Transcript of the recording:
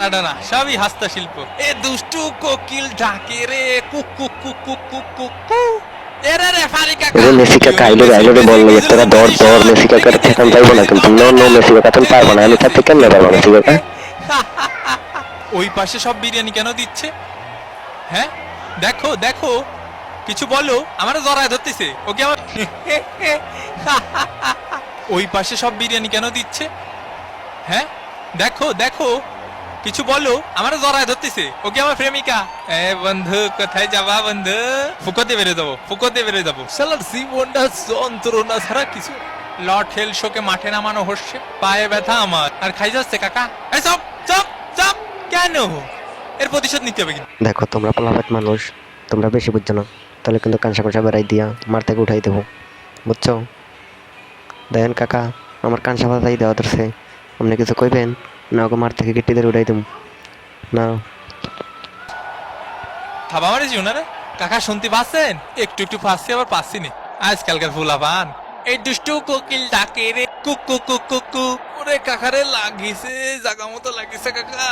Maradona সবই হস্তশিল্প। এ দুষ্টু কোকিল ডাকে রে কুক কুক কুক কুক কুক কুক কু। এরে রে ফারি কাকা। রে মেসি কাকা আইলো আইলো রে বল লাগে তোরা দর দর মেসি কাকার ঠেকান পাইবো না কিন্তু। নো নো মেসি কাকা তুমি পারব না আমি থাকতে কেমনে পারব মেসি কাকা ওই পাশে সব বিরিয়ানি কেন দিচ্ছে? হ্যাঁ? দেখো দেখো কিছু বলো আমার জড়ায় ধরতেছে ওকে আমার ওই পাশে সব বিরিয়ানি কেন দিচ্ছে? হ্যাঁ? দেখো দেখো। কিছু বলো আমার জড়ায় ধরতেছে। ওকে আমার প্রেমিকা। এ বন্ধু, কোথায় যাবা বন্ধু? ফুকোতে বেরো যাব, ফুকোতে বেরো যাব। সালার জীবনটা যন্ত্রণা ছাড়া কিছু লট হেল শোকে মাঠে নামানো হচ্ছে, পায়ে ব্যথা আমার। আর খাই যাচ্ছে, কাকা? এই সব চপ কেন? এর প্রতিশোধ নিতে হবে কিন্তু। দেখো, তোমরা পালাবাত মানুষ, তোমরা বেশি বুঝছ না। তাহলে কিন্তু কাঁসা কাঁসা বেড়াই দিয়া মার থেকে উঠাই দেবো। বুঝছ? দেখেন কাকা, আমার কাঁসা বাতাই দেওয়া ধরছে। আপনি কিছু কইবেন? না ওকে মার থেকে গিট্টিদের উঠাই দেবো না থাবা মারিস রে? কাকা, শুনতে পাচ্ছেন? একটু একটু পাচ্ছি আবার পাচ্ছি নি। আজকালকার ফুলা এই দুষ্টু কোকিল ডাকে রে। কুক কুক কুক ওরে কাকারে লাগিছে, জাগা মতো লাগিছে কাকা।